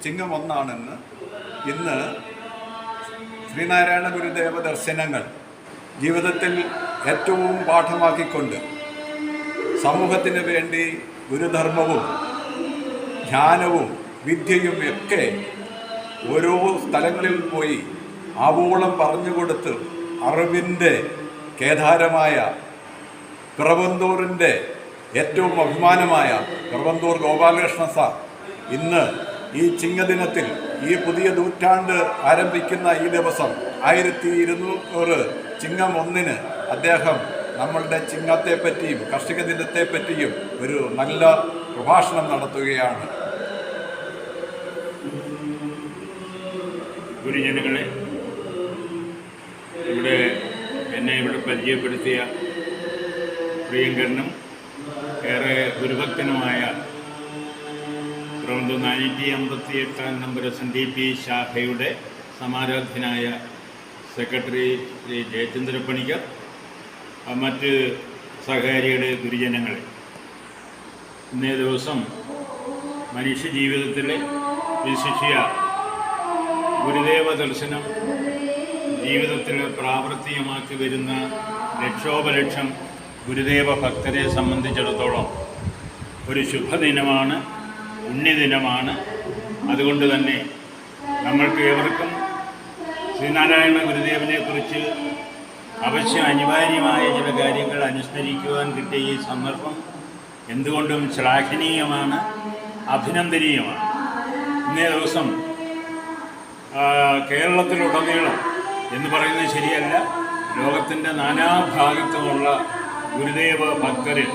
ചിങ്ങം ഒന്നാണെന്ന് ഇന്ന് ശ്രീനാരായണ ഗുരുദേവ ദർശനങ്ങൾ ജീവിതത്തിൽ ഏറ്റവും പാഠമാക്കിക്കൊണ്ട് സമൂഹത്തിന് വേണ്ടി ഗുരുധർമ്മവും ധ്യാനവും വിദ്യയും ഒക്കെ ഓരോ സ്ഥലങ്ങളിൽ പോയി ആവോളം പറഞ്ഞുകൊടുത്ത് അറിവിന്റെ കേദാരമായ പിറവന്തൂറിന്റെ ഏറ്റവും അഭിമാനമായ പിറവന്തൂർ ഗോപാലകൃഷ്ണ സാർ ഇന്ന് ഈ ചിങ്ങദിനത്തിൽ ഈ പുതിയ നൂറ്റാണ്ട് ആരംഭിക്കുന്ന ഈ ദിവസം ആയിരത്തി ഇരുന്നൂറ് ചിങ്ങം ഒന്നിന് അദ്ദേഹം നമ്മളുടെ ചിങ്ങത്തെപ്പറ്റിയും കർഷക ദിനത്തെപ്പറ്റിയും ഒരു നല്ല പ്രഭാഷണം നടത്തുകയാണ്. ഗുരുജനങ്ങളെ ഇവിടെ എന്നെ ഇവിടെ പരിചയപ്പെടുത്തിയ പ്രിയങ്കരനും ഏറെ ഗുരുഭക്തനുമായ പ്രബന്ധ നാനൂറ്റി അമ്പത്തി എട്ടാം number S N D P ശാഖയുടെ സമാരാധ്യനായ സെക്രട്ടറി ശ്രീ ജയചന്ദ്ര പണിക്കർ ആ മറ്റ് സഹകാരിയുടെ ഗുരുജനങ്ങളെ. ഇന്നേ ദിവസം മനുഷ്യജീവിതത്തിലെ വിശിഷ്യ ഗുരുദേവ ദർശനം ജീവിതത്തിൽ പ്രാവർത്തികമാക്കി വരുന്ന ലക്ഷോപലക്ഷം ഗുരുദേവ ഭക്തരെ സംബന്ധിച്ചിടത്തോളം ഒരു ശുഭദിനമാണ് പുണ്യദിനമാണ്. അതുകൊണ്ട് തന്നെ നമ്മൾക്ക് ഏവർക്കും ശ്രീനാരായണ ഗുരുദേവനെ കുറിച്ച് അവശ്യം അനിവാര്യമായ ചില കാര്യങ്ങൾ അനുസ്മരിക്കുവാൻ കിട്ടിയ ഈ സന്ദർഭം എന്തുകൊണ്ടും ശ്ലാഘനീയമാണ് അഭിനന്ദനീയമാണ്. ഇന്നേ ദിവസം കേരളത്തിലുടനീളം എന്ന് പറയുന്നത് ശരിയല്ല ലോകത്തിന്റെ നാനാഭാഗത്തുമുള്ള ഗുരുദേവ ഭക്തരിൽ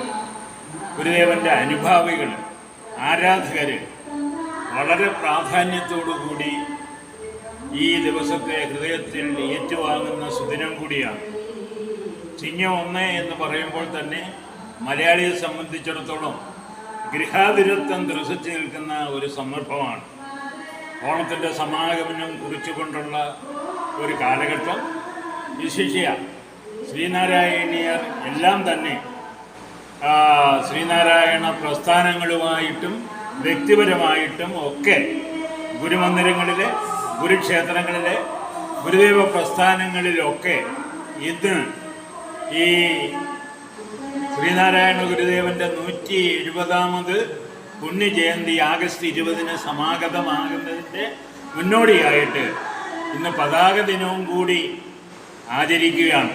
ഗുരുദേവന്റെ അനുഭാവികൾ ആരാധകർ വളരെ പ്രാധാന്യത്തോടുകൂടി ഈ ദിവസത്തെ ഹൃദയത്തിൽ ഏറ്റുവാങ്ങുന്ന സുദിനം കൂടിയാണ്. ചിങ്ങം ഒന്ന് എന്ന് പറയുമ്പോൾ തന്നെ മലയാളിയെ സംബന്ധിച്ചിടത്തോളം ഗൃഹാതിരത്വം ത്രസിച്ചു നിൽക്കുന്ന ഒരു സന്ദർഭമാണ്. ഓണത്തിന്റെ സമാഗമനം കുറിച്ചുകൊണ്ടുള്ള ഒരു കാലഘട്ടം വിശിഷ്യ ശ്രീനാരായണീയർ എല്ലാം തന്നെ ശ്രീനാരായണ പ്രസ്ഥാനങ്ങളുമായിട്ടും വ്യക്തിപരമായിട്ടും ഒക്കെ ഗുരുമന്ദിരങ്ങളിലെ ഗുരുക്ഷേത്രങ്ങളിലെ ഗുരുദേവ പ്രസ്ഥാനങ്ങളിലൊക്കെ ഇന്ന് ഈ ശ്രീനാരായണ ഗുരുദേവന്റെ നൂറ്റി എഴുപതാമത് പുണ്യജയന്തി ആഗസ്റ്റ് ഇരുപതിന് സമാഗതമാകുന്നതിന്റെ മുന്നോടിയായിട്ട് ഇന്ന് പതാക ദിനവും കൂടി ആചരിക്കുകയാണ്.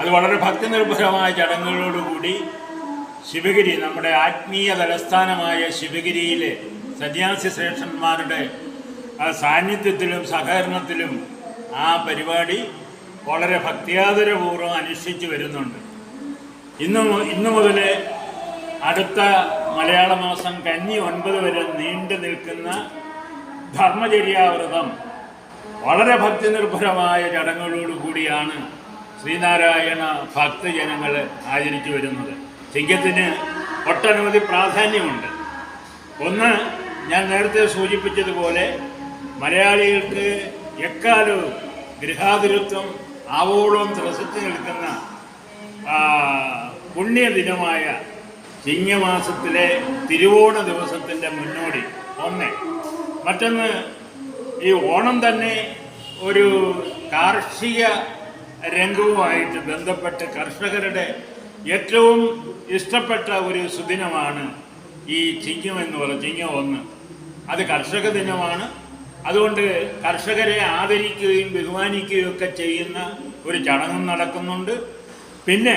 അത് വളരെ ഭക്തി നിർഭരമായ ചടങ്ങുകളോടുകൂടി ശിവഗിരി നമ്മുടെ ആത്മീയ തലസ്ഥാനമായ ശിവഗിരിയിലെ സന്യാസി ശ്രേഷ്ഠന്മാരുടെ ആ സാന്നിധ്യത്തിലും സഹകരണത്തിലും ആ പരിപാടി വളരെ ഭക്തിയാദരപൂർവം അനുഷ്ഠിച്ചു വരുന്നുണ്ട്. ഇന്ന് ഇന്നു മുതൽ അടുത്ത മലയാള മാസം കന്നി ഒൻപത് വരെ നീണ്ടു നിൽക്കുന്ന ധർമ്മചര്യാവ്രതം വളരെ ഭക്തിനിർഭരമായ ചടങ്ങുകളോടുകൂടിയാണ് ശ്രീനാരായണ ഭക്തജനങ്ങൾ ആചരിച്ചു വരുന്നത്. ചിങ്ങത്തിന് ഒട്ടനവധി പ്രാധാന്യമുണ്ട്. ഒന്ന് ഞാൻ നേരത്തെ സൂചിപ്പിച്ചതുപോലെ മലയാളികൾക്ക് എക്കാലവും ഗൃഹാതിരത്വം ആവോളം ത്രസിച്ചു നിൽക്കുന്ന പുണ്യദിനമായ ചിങ്ങമാസത്തിലെ തിരുവോണ ദിവസത്തിന്റെ മുന്നോടി ഒന്ന്. മറ്റൊന്ന് ഈ ഓണം തന്നെ ഒരു കാർഷിക രംഗവുമായിട്ട് ബന്ധപ്പെട്ട് കർഷകരുടെ ഏറ്റവും ഇഷ്ടപ്പെട്ട ഒരു സുദിനമാണ് ഈ ചിങ്ങം എന്ന് പറയുന്നത് ചിങ്ങം ഒന്ന്. അത് കർഷക ദിനമാണ്. അതുകൊണ്ട് കർഷകരെ ആദരിക്കുകയും ബഹുമാനിക്കുകയും ഒക്കെ ചെയ്യുന്ന ഒരു ചടങ്ങും നടക്കുന്നുണ്ട്. പിന്നെ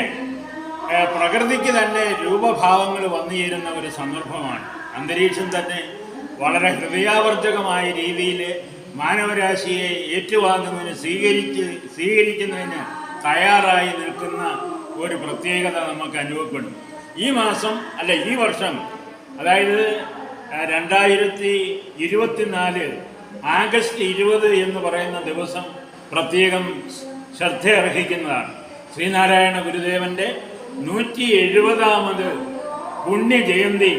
പ്രകൃതിക്ക് തന്നെ രൂപഭാവങ്ങൾ വന്നു ചേരുന്ന ഒരു സന്ദർഭമാണ്. അന്തരീക്ഷം തന്നെ വളരെ ഹൃദയാവർജകമായ രീതിയിൽ മാനവരാശിയെ ഏറ്റുവാങ്ങുന്നതിന് സ്വീകരിച്ച് സ്വീകരിക്കുന്നതിന് തയ്യാറായി നിൽക്കുന്ന ഒരു പ്രത്യേകത നമുക്ക് അനുഭവപ്പെടും. ഈ മാസം അല്ല ഈ വർഷം അതായത് രണ്ടായിരത്തി ഇരുപത്തിനാല് ആഗസ്റ്റ് ഇരുപത് എന്ന് പറയുന്ന ദിവസം പ്രത്യേകം ശ്രദ്ധയർഹിക്കുന്നതാണ്. ശ്രീനാരായണ ഗുരുദേവന്റെ നൂറ്റി എഴുപതാമത് പുണ്യജയന്തി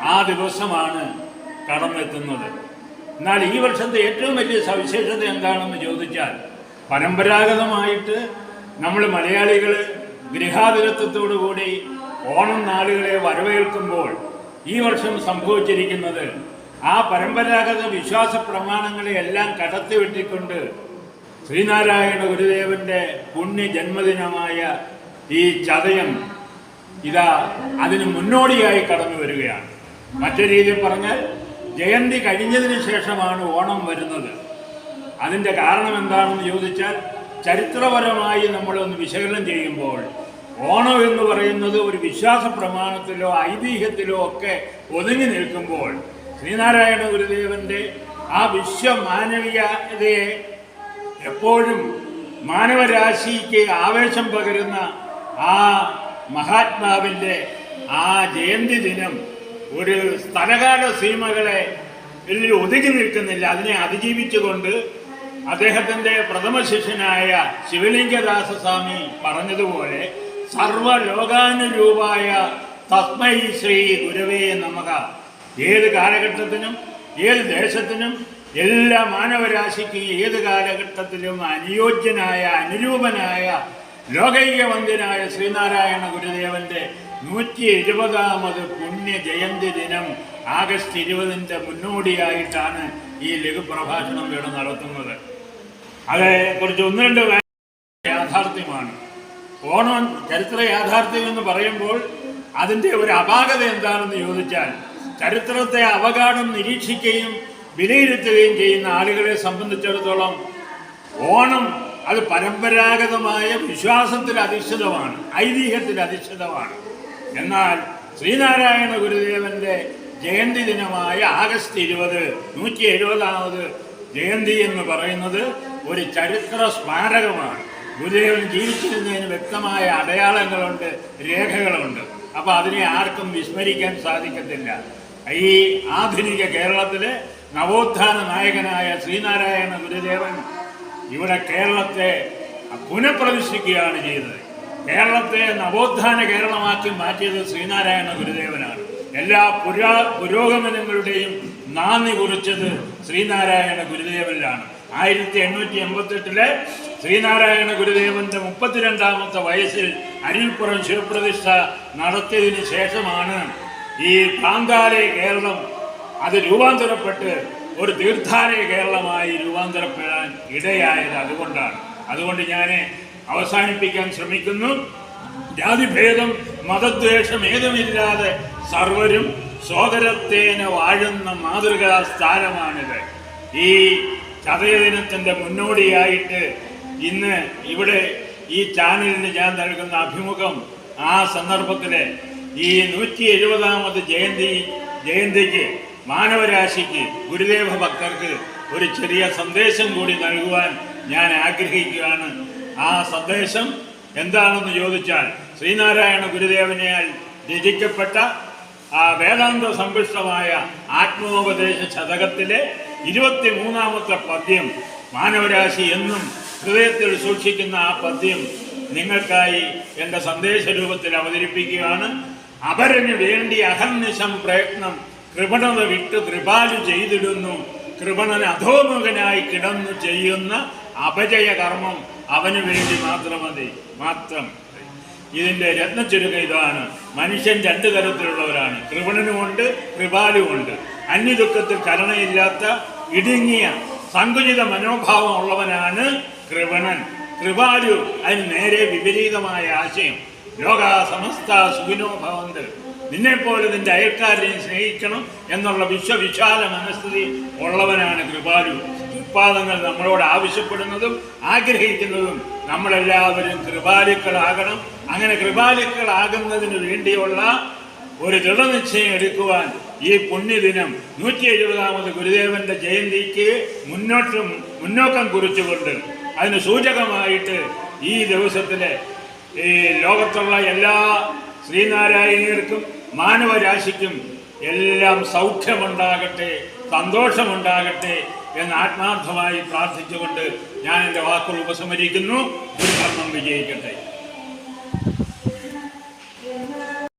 ആ ദിവസമാണ് കടന്നെത്തുന്നത്. എന്നാൽ ഈ വർഷത്തെ ഏറ്റവും വലിയ സവിശേഷത എന്താണെന്ന് ചോദിച്ചാൽ പരമ്പരാഗതമായിട്ട് നമ്മൾ മലയാളികൾ ഗൃഹാതിരത്വത്തോടുകൂടി ഓണം നാളുകളെ വരവേൽക്കുമ്പോൾ ഈ വർഷം സംഭവിച്ചിരിക്കുന്നത് ആ പരമ്പരാഗത വിശ്വാസ പ്രമാണങ്ങളെ എല്ലാം കടത്തിവെട്ടിക്കൊണ്ട് ശ്രീനാരായണ ഗുരുദേവന്റെ പുണ്യ ജന്മദിനമായ ഈ ചതയം ഇതാ അതിന് മുന്നോടിയായി കടന്നു വരികയാണ്. മറ്റൊരു രീതിയിൽ പറഞ്ഞാൽ ജയന്തി കഴിഞ്ഞതിന് ശേഷമാണ് ഓണം വരുന്നത്. അതിന്റെ കാരണം എന്താണെന്ന് ചോദിച്ചാൽ ചരിത്രപരമായി നമ്മളൊന്ന് വിശകലനം ചെയ്യുമ്പോൾ ഓണം എന്ന് പറയുന്നത് ഒരു വിശ്വാസ പ്രമാണത്തിലോ ഐതിഹ്യത്തിലോ ഒക്കെ ഒതുങ്ങി നിൽക്കുമ്പോൾ ശ്രീനാരായണ ഗുരുദേവന്റെ ആ വിശ്വമാനവികതയെ എപ്പോഴും മാനവരാശിക്ക് ആവേശം പകരുന്ന ആ മഹാത്മാവിന്റെ ആ ജയന്തി ദിനം ഒരു സ്ഥലകാല സീമകളെ ഒതുങ്ങി നിൽക്കുന്നില്ല. അതിനെ അതിജീവിച്ചുകൊണ്ട് അദ്ദേഹത്തിന്റെ പ്രഥമ ശിഷ്യനായ ശിവലിംഗദാസ സ്വാമി പറഞ്ഞതുപോലെ സർവലോകാനുരൂപായ തസ്മൈ ശ്രീ ഗുരവേ നമക ഏത് കാലഘട്ടത്തിനും ഏത് ദേശത്തിനും എല്ലാ മാനവരാശിക്ക് ഏത് കാലഘട്ടത്തിലും അനുയോജ്യനായ അനുരൂപനായ ലോകൈകവന്ദ്യനായ ശ്രീനാരായണ ഗുരുദേവന്റെ നൂറ്റി എഴുപതാമത് പുണ്യ ജയന്തി ദിനം ആഗസ്റ്റ് ഇരുപതിന്റെ മുന്നോടിയായിട്ടാണ് ഈ ലഘുപ്രഭാഷണം ഇവിടെ നടത്തുന്നത്. കുറച്ച് ഒന്ന് രണ്ട് യാഥാർത്ഥ്യമാണ്. ഓണം ചരിത്ര യാഥാർത്ഥ്യം എന്ന് പറയുമ്പോൾ അതിന്റെ ഒരു അപാകത എന്താണെന്ന് ചോദിച്ചാൽ ചരിത്രത്തെ അവഗാഠം നിരീക്ഷിക്കുകയും വിലയിരുത്തുകയും ചെയ്യുന്ന ആളുകളെ സംബന്ധിച്ചിടത്തോളം ഓണം അത് പരമ്പരാഗതമായ വിശ്വാസത്തിൽ അധിഷ്ഠിതമാണ് ഐതിഹ്യത്തിൽ അധിഷ്ഠിതമാണ്. എന്നാൽ ശ്രീനാരായണ ഗുരുദേവന്റെ ജയന്തി ദിനമായ ആഗസ്റ്റ് ഇരുപത് നൂറ്റി എഴുപതാമത് ജയന്തി എന്ന് പറയുന്നത് ഒരു ചരിത്ര സ്മാരകമാണ്. ഗുരുദേവൻ ജീവിച്ചിരുന്നതിന് വ്യക്തമായ അടയാളങ്ങളുണ്ട് രേഖകളുണ്ട്. അപ്പോൾ അതിനെ ആർക്കും വിസ്മരിക്കാൻ സാധിക്കത്തില്ല. ഈ ആധുനിക കേരളത്തിലെ നവോത്ഥാന നായകനായ ശ്രീനാരായണ ഗുരുദേവൻ ഇവിടെ കേരളത്തെ പുനഃപ്രതിഷ്ഠിക്കുകയാണ് ചെയ്തത്. കേരളത്തെ നവോത്ഥാന കേരളമാക്കി മാറ്റിയത് ശ്രീനാരായണ ഗുരുദേവനാണ്. എല്ലാ പുരാ പുരോഗമനങ്ങളുടെയും നാന്ദി കുറിച്ചത് ശ്രീനാരായണ ഗുരുദേവനിലാണ്. ആയിരത്തി എണ്ണൂറ്റി എൺപത്തെട്ടിലെ ശ്രീനാരായണ ഗുരുദേവന്റെ മുപ്പത്തിരണ്ടാമത്തെ വയസ്സിൽ അരിപ്പുറം ശിവപ്രതിഷ്ഠ നടത്തിയതിനു ശേഷമാണ് ഈ പ്രാന്താലയ കേരളം അത് രൂപാന്തരപ്പെട്ട് ഒരു തീർത്ഥാലയ കേരളമായി രൂപാന്തരപ്പെടാൻ ഇടയായത് അതുകൊണ്ടാണ്. അതുകൊണ്ട് ഞാൻ അവസാനിപ്പിക്കാൻ ശ്രമിക്കുന്നു. ജാതിഭേദം മതദ്വേഷം ഏതുമില്ലാതെ സർവരും സോദരത്തേന വാഴുന്ന മാതൃകാ സ്ഥാനമാണിത് ഈ ചതയദിനത്തിന്റെ മുന്നോടിയായിട്ട് ഇന്ന് ഇവിടെ ഈ ചാനലിന് ഞാൻ നൽകുന്ന അഭിമുഖം ആ സന്ദർഭത്തിൽ ഈ നൂറ്റി എഴുപതാമത് ജയന്തി ജയന്തിക്ക് മാനവരാശിക്ക് ഗുരുദേവ ഭക്തർക്ക് ഒരു ചെറിയ സന്ദേശം കൂടി നൽകുവാൻ ഞാൻ ആഗ്രഹിക്കുകയാണ്. ആ സന്ദേശം എന്താണെന്ന് ചോദിച്ചാൽ ശ്രീനാരായണ ഗുരുദേവനാൽ രചിക്കപ്പെട്ട ആ വേദാന്ത സമ്പുഷ്ടമായ ആത്മോപദേശ ശതകത്തിലെ ഇരുപത്തി മൂന്നാമത്തെ പദ്യം മാനവരാശി എന്നും ഹൃദയത്തിൽ സൂക്ഷിക്കുന്ന ആ പദ്യം നിങ്ങൾക്കായി എന്റെ സന്ദേശ രൂപത്തിൽ അവതരിപ്പിക്കുകയാണ്. അപരന് വേണ്ടി അഹർനിശം പ്രയത്നം കൃപണത വിട്ട് കൃപാലു ചെയ്തിടുന്നു. കൃപണൻ അധോമുഖനായി കിടന്നു ചെയ്യുന്ന അപജയ കർമ്മം അവന് വേണ്ടി മാത്രമതി മാത്രം. ഇതിന്റെ രത്നച്ചുരുക്ക ഇതാണ് മനുഷ്യൻ രണ്ട് തരത്തിലുള്ളവരാണ്. കൃപണനുമുണ്ട് കൃപാലുമുണ്ട് അന്യദുഃഖത്തിൽ കരുണയില്ലാത്ത ഇടുങ്ങിയ സങ്കുചിത മനോഭാവം ഉള്ളവനാണ് കൃപണൻ കൃപാലു അതിന് നേരെ വിപരീതമായ ആശയം. ലോക സമസ്ത സുഖിനോ ഭവന്ത്. നിന്നെപ്പോലെ നിന്റെ അയൽക്കാരനെയും സ്നേഹിക്കണം എന്നുള്ള വിശ്വവിശാല മനസ്ഥിതി ഉള്ളവനാണ് കൃപാലു ഉത്പാദങ്ങൾ നമ്മളോട് ആവശ്യപ്പെടുന്നതും ആഗ്രഹിക്കുന്നതും നമ്മളെല്ലാവരും കൃപാലുക്കളാകണം. അങ്ങനെ കൃപാലുക്കളാകുന്നതിന് വേണ്ടിയുള്ള ഒരു ദൃഢനിശ്ചയം എടുക്കുവാൻ ഈ പുണ്യദിനം നൂറ്റി എഴുപതാമത് ഗുരുദേവന്റെ ജയന്തിക്ക് മുന്നോട്ടും മുന്നോക്കം കുറിച്ചുകൊണ്ട് അതിന് സൂചകമായിട്ട് ഈ ദിവസത്തിലെ ഈ ലോകത്തുള്ള എല്ലാ ശ്രീനാരായണീയർക്കും മാനവരാശിക്കും എല്ലാം സൗഖ്യമുണ്ടാകട്ടെ സന്തോഷമുണ്ടാകട്ടെ എന്ന് ആത്മാർത്ഥമായി പ്രാർത്ഥിച്ചുകൊണ്ട് ഞാൻ എന്റെ വാക്കുകൾ ഉപസംഹരിക്കുന്നു. ഗുരുധർമ്മം വിജയിക്കട്ടെ.